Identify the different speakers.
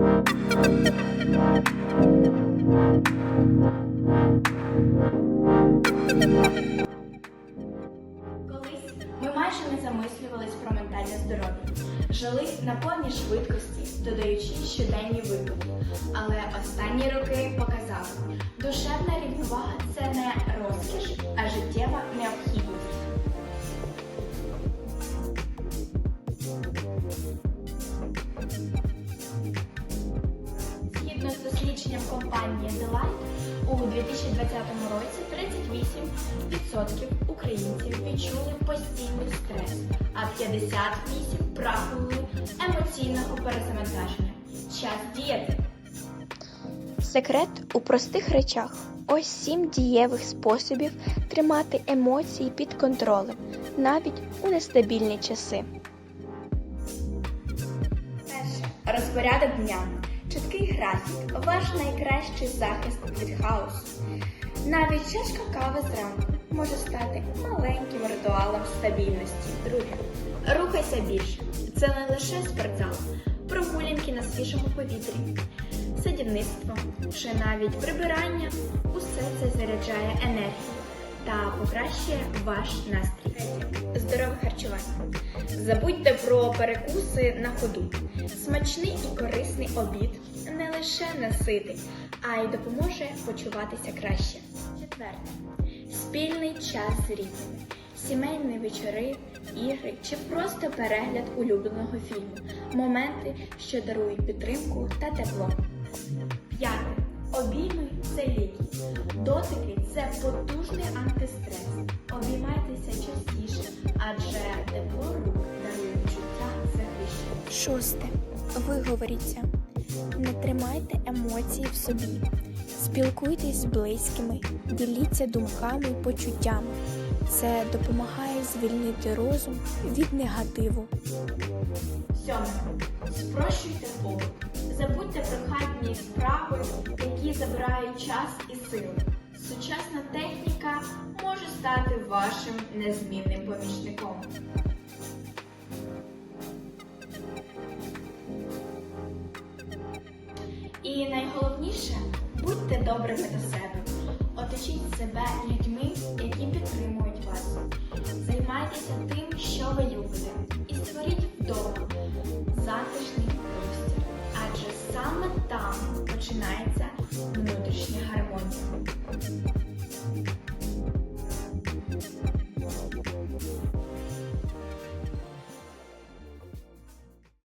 Speaker 1: Колись ми майже не замислювались про ментальне здоров'я. Жили на повній швидкості, додаючи щоденні виклики. Але останні роки показали, душевна рівновага це не розкіш, а життєва необхідність. Згідно з дослідженням компанії Deloitte, у 2020 році 38% українців відчули постійний стрес, а 58% прагнули емоційного перезавантаження. Час діяти.
Speaker 2: Секрет у простих речах. Ось сім дієвих способів тримати емоції під контролем, навіть у нестабільні часи.
Speaker 1: Перше. Розпорядок дня. Чіткий графік ваш найкращий захист від хаосу. Навіть чашка кави зранку може стати маленьким ритуалом стабільності. Друге. Рухайся більше. Це не лише спортзал, прогулянки на свіжому повітрі, садівництво чи навіть прибирання. Усе це заряджає енергію та покращує ваш настрій. Здорове харчування. Забудьте про перекуси на ходу. Смачний і корисний обід не лише наситить, а й допоможе почуватися краще. Четверте. Спільний час з рідними. Сімейні вечори, ігри чи просто перегляд улюбленого фільму. Моменти, що дарують підтримку та тепло. П'яте. Обійми це ліки. Дотики це потужний антистрес. Обіймайтеся частіше, адже тепло відчуття захищеності.
Speaker 2: Шосте. Виговоріться. Не тримайте емоції в собі. Спілкуйтесь з близькими, діліться думками і почуттями. Це допомагає звільнити розум від негативу.
Speaker 1: Сьоме. Спрощуйте побут. Забудьте про хатні справи, які забирають час і сили. Сучасна техніка може стати вашим незмінним помічником. І найголовніше будьте добрими до себе. Оточіть себе людьми, які підтримують займайтеся тим, що ви любите, і створіть вдома затишний простір, адже саме там починається внутрішня гармонія.